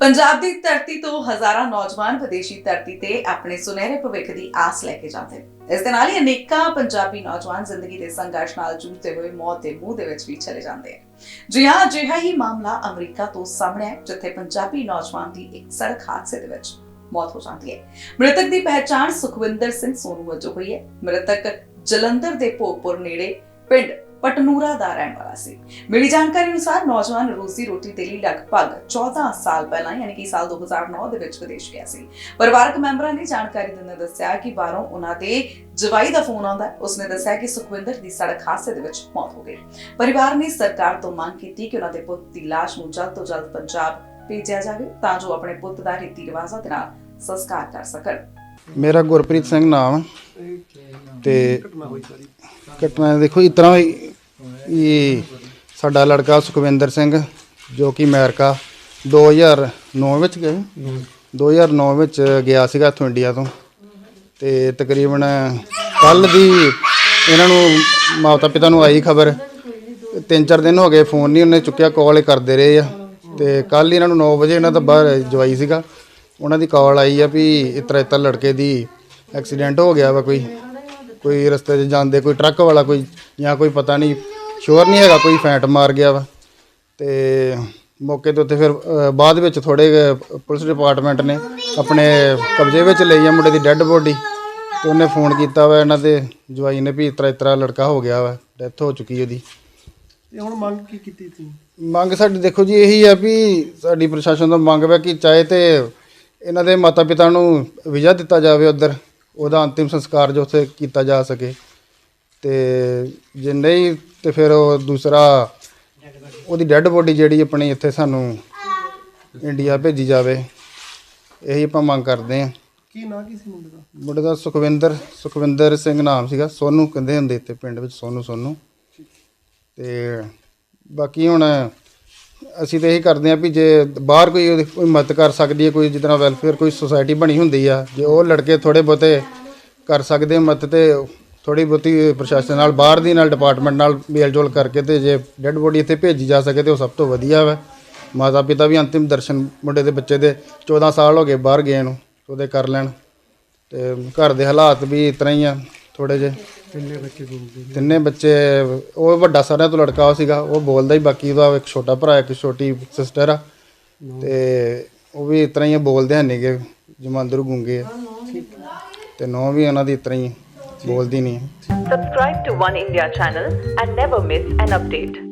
ਪੰਜਾਬ ਦੀ ਧਰਤੀ ਤੋਂ ਹਜ਼ਾਰਾਂ ਨੌਜਵਾਨ ਵਿਦੇਸ਼ੀ ਧਰਤੀ ਤੇ ਆਪਣੇ ਸੁਨਹਿਰੇ ਭਵਿੱਖ ਦੀ ਆਸ ਲੈ ਕੇ ਜਾਂਦੇ ਇਸ ਦੇ ਨਾਲ ਹੀ ਅਨੇਕਾਂ ਪੰਜਾਬੀ ਨੌਜਵਾਨ ਜ਼ਿੰਦਗੀ ਦੇ ਸੰਘਰਸ਼ ਨਾਲ ਜੂਝਦੇ ਹੋਏ ਮੌਤ ਦੇ ਮੂੰਹ ਦੇ ਵਿੱਚ ਵੀ ਚਲੇ ਜਾਂਦੇ ਹਨ ਜੀ ਹਾਂ, ਅਜਿਹਾ ਹੀ ਮਾਮਲਾ ਅਮਰੀਕਾ ਤੋਂ ਸਾਹਮਣੇ ਹੈ ਜਿੱਥੇ ਪੰਜਾਬੀ ਨੌਜਵਾਨ ਦੀ ਇੱਕ ਸੜਕ ਹਾਦਸੇ ਦੇ ਵਿੱਚ ਮੌਤ ਹੋ ਜਾਂਦੀ ਹੈ। ਮ੍ਰਿਤਕ ਦੀ ਪਹਿਚਾਣ ਸੁਖਵਿੰਦਰ ਸਿੰਘ ਸੋਨੂ ਵਜੋਂ ਹੋਈ ਹੈ। ਮ੍ਰਿਤਕ ਜਲੰਧਰ ਦੇ ਭੋਗਪੁਰ ਨੇੜੇ ਪਿੰਡ ਪਟਨੂਰਾ ਦਾ ਰਹਿਣ ਵਾਲਾ ਸੀ। ਮਿਲੀ ਜਾਣਕਾਰੀ ਅਨੁਸਾਰ ਨੌਜਵਾਨ ਰੋਜ਼ੀ ਰੋਟੀ ਦੇ ਲਈ ਲਗਭਗ 14 ਸਾਲ ਪਹਿਲਾਂ ਯਾਨੀ ਕਿ ਸਾਲ 2009 ਦੇ ਵਿੱਚ ਵਿਦੇਸ਼ ਗਿਆ ਸੀ। ਪਰਿਵਾਰਕ ਮੈਂਬਰਾਂ ਨੇ ਜਾਣਕਾਰੀ ਦਿੰਦੇ ਦੱਸਿਆ ਕਿ ਬਾਹਰੋਂ ਉਹਨਾਂ ਦੇ ਜਵਾਈ ਦਾ ਫੋਨ ਆਉਂਦਾ। ਉਸਨੇ ਦੱਸਿਆ ਕਿ ਸੁਖਵਿੰਦਰ ਦੀ ਸੜਕ ਹਾਦਸੇ ਦੇ ਵਿੱਚ ਮੌਤ ਹੋ ਗਈ। ਪਰਿਵਾਰ ਨੇ ਸਰਕਾਰ ਤੋਂ ਮੰਗ ਕੀਤੀ ਕਿ ਉਹਨਾਂ ਦੇ ਪੁੱਤ ਦੀ ਲਾਸ਼ ਨੂੰ ਜਲਦ ਤੋਂ ਜਲਦ ਪੰਜਾਬ ਭੇਜਿਆ ਜਾਵੇ ਤਾਂ ਜੋ ਆਪਣੇ ਪੁੱਤ ਦਾ ਰੀਤੀ ਰਿਵਾਜ਼ਾਂ ਦੇ ਨਾਲ ਸੰਸਕਾਰ ਕਰ ਸਕਣ। ਮੇਰਾ ਗੁਰਪ੍ਰੀਤ ਸਿੰਘ ਨਾਮ ਹੈ। ਤੇ ਘਟਨਾ ਦੇਖੋ ਇਸ ਤਰ੍ਹਾਂ ਇਹ ਸਾਡਾ ਲੜਕਾ ਸੁਖਵਿੰਦਰ ਸਿੰਘ, ਜੋ ਕਿ ਅਮਰੀਕਾ 2009 ਵਿੱਚ ਗਿਆ ਸੀ। 2009 ਵਿੱਚ ਗਿਆ ਸੀਗਾ ਇੱਥੋਂ ਇੰਡੀਆ ਤੋਂ। ਤੇ ਤਕਰੀਬਨ ਕੱਲ ਦੀ ਇਹਨਾਂ ਨੂੰ ਮਾਤਾ ਪਿਤਾ ਨੂੰ ਆਈ ਖਬਰ। ਤਿੰਨ ਚਾਰ ਦਿਨ ਹੋ ਗਏ, ਫੋਨ ਨਹੀਂ ਉਹਨੇ ਚੁੱਕਿਆ ਕਾਲ ਹੀ ਕਰਦੇ ਰਹੇ ਆ। ਤੇ ਕੱਲ ਇਹਨਾਂ ਨੂੰ 9 ਵਜੇ ਇਹਨਾਂ ਦਾ ਬਾਹਰ ਜਵਾਈ ਸੀਗਾ। ਉਹਨਾਂ ਦੀ ਕਾਲ ਆਈ ਆ ਵੀ ਇਸ ਤਰ੍ਹਾਂ ਲੜਕੇ ਦੀ ਐਕਸੀਡੈਂਟ ਹੋ ਗਿਆ ਵਾ ਕੋਈ। ਕੋਈ ਰਸਤੇ 'ਚ ਜਾਂਦੇ, ਕੋਈ ਟਰੱਕ ਵਾਲਾ ਕੋਈ ਜਾਂ ਕੋਈ ਪਤਾ ਨਹੀਂ ਸ਼ੋਰ ਨਹੀਂ ਹੈਗਾ ਕੋਈ ਫੈਂਟ ਮਾਰ ਗਿਆ ਵਾ। ਤੇ ਮੌਕੇ ਤੇ ਉੱਤੇ ਫਿਰ ਅ, ਬਾਅਦ ਵਿੱਚ ਥੋੜੇ ਪੁਲਿਸ ਡਿਪਾਰਟਮੈਂਟ ਨੇ ਆਪਣੇ ਕਬਜ਼ੇ ਵਿੱਚ ਲਈ ਆ ਮੁੰਡੇ ਦੀ ਡੈੱਡ ਬੋਡੀ। ਤੇ ਉਹਨੇ ਫੋਨ ਕੀਤਾ ਵਾ ਇਹਨਾਂ ਦੇ ਜਵਾਈ ਨੇ ਵੀ ਇਸ ਤਰ੍ਹਾਂ ਲੜਕਾ ਹੋ ਗਿਆ ਵਾ ਡੈਥ ਹੋ ਚੁੱਕੀ ਉਹਦੀ। ਤੇ ਹੁਣ ਮੰਗ ਕੀ ਕੀਤੀ ਸੀ? ਮੰਗ ਸਾਡੀ ਦੇਖੋ ਜੀ ਇਹੀ ਆ ਵੀ ਸਾਡੀ ਪ੍ਰਸ਼ਾਸਨ ਤੋਂ ਮੰਗ ਹੈ ਕਿ ਚਾਹੇ ਤੇ ਇਹਨਾਂ ਦੇ ਮਾਤਾ ਪਿਤਾ ਨੂੰ ਵੀਜ਼ਾ ਦਿੱਤਾ ਜਾਵੇ ਉਧਰ ਉਹਦਾ ਅੰਤਿਮ ਸੰਸਕਾਰ ਜੋ ਉੱਥੇ ਕੀਤਾ ਜਾ ਸਕੇ। ਤੇ ਜੇ ਨਹੀਂ ਤੇ ਫਿਰ ਉਹ ਦੂਸਰਾ ਉਹਦੀ ਡੈੱਡ ਬੋਡੀ ਜਿਹੜੀ ਆਪਣੀ ਇੱਥੇ ਸਾਨੂੰ ਇੰਡੀਆ ਭੇਜੀ ਜਾਵੇ ਇਹੀ ਆਪਾਂ ਮੰਗ ਕਰਦੇ ਹਾਂ। ਕੀ ਨਾਂ ਕੀ ਸੀ ਮੁੰਡੇ ਦਾ? ਮੁੰਡੇ ਦਾ ਸੁਖਵਿੰਦਰ ਸੁਖਵਿੰਦਰ ਸਿੰਘ ਨਾਮ ਸੀਗਾ ਸੋਨੂ ਕਹਿੰਦੇ ਹੁੰਦੇ ਇੱਥੇ ਪਿੰਡ ਵਿੱਚ ਸੋਨੂ ਸੋਨੂ। ਤੇ ਬਾਕੀ ਹੁਣ ਅਸੀਂ ਤਾਂ ਇਹੀ ਕਰਦੇ ਹਾਂ ਵੀ ਜੇ ਬਾਹਰ ਕੋਈ ਉਹਦੀ ਕੋਈ ਮਦਦ ਕਰ ਸਕਦੀ ਹੈ ਕੋਈ ਜਿੱਦਾਂ ਵੈਲਫੇਅਰ ਕੋਈ ਸੁਸਾਇਟੀ ਬਣੀ ਹੁੰਦੀ ਆ ਜੇ ਉਹ ਲੜਕੇ ਥੋੜੇ ਬਹੁਤੇ ਕਰ ਸਕਦੇ ਮਦਦ ਤੇ ਥੋੜੀ ਬਹੁਤੀ ਪ੍ਰਸ਼ਾਸਨ ਨਾਲ ਬਾਹਰ ਦੀ ਨਾਲ ਡਿਪਾਰਟਮੈਂਟ ਨਾਲ ਮੇਲ ਜੋਲ ਕਰਕੇ ਤੇ ਜੇ ਡੈੱਡ ਬੋਡੀ ਇੱਥੇ ਭੇਜੀ ਜਾ ਸਕੇ ਤੇ ਉਹ ਸਭ ਤੋਂ ਵਧੀਆ ਵਾ। ਮਾਤਾ ਪਿਤਾ ਵੀ ਅੰਤਿਮ ਦਰਸ਼ਨ ਮੁੰਡੇ ਦੇ ਬੱਚੇ ਦੇ 14 ਸਾਲ ਹੋ ਗਏ ਬਾਹਰ ਗਏ ਨੂੰ ਉਹਦੇ ਕਰ ਲੈਣ। ਤੇ ਘਰ ਦੇ ਹਾਲਾਤ ਵੀ ਇਸ ਤਰ੍ਹਾਂ ਹੀ ਆ ਥੋੜੇ ਜਿਹੇ। ਕਿੰਨੇ ਬੱਚੇ ਗੁੰਮਦੇ ਤਿੰਨੇ ਬੱਚੇ ਉਹ ਵੱਡਾ ਸਾਰਿਆਂ ਤੋਂ ਲੜਕਾ ਉਹ ਸੀਗਾ ਉਹ ਬੋਲਦਾ ਹੀ ਬਾਕੀ ਉਹਦਾ ਇੱਕ ਛੋਟਾ ਭਰਾ ਇੱਕ ਛੋਟੀ ਸਿਸਟਰ ਆ। ਤੇ ਉਹ ਵੀ ਇਸ ਤਰ੍ਹਾਂ ਹੀ ਆ, ਬੋਲਦੇ ਹਨ ਨਹੀਂਗੇ ਜਮਾਂਦਰੂ ਗੁੰਗੇ ਆ। ਤੇ ਨੌ ਵੀ ਉਹਨਾਂ ਦੀ ਇਸ ਤਰ੍ਹਾਂ ਹੀ बोलती नहीं है subscribe to One India channel and never miss an update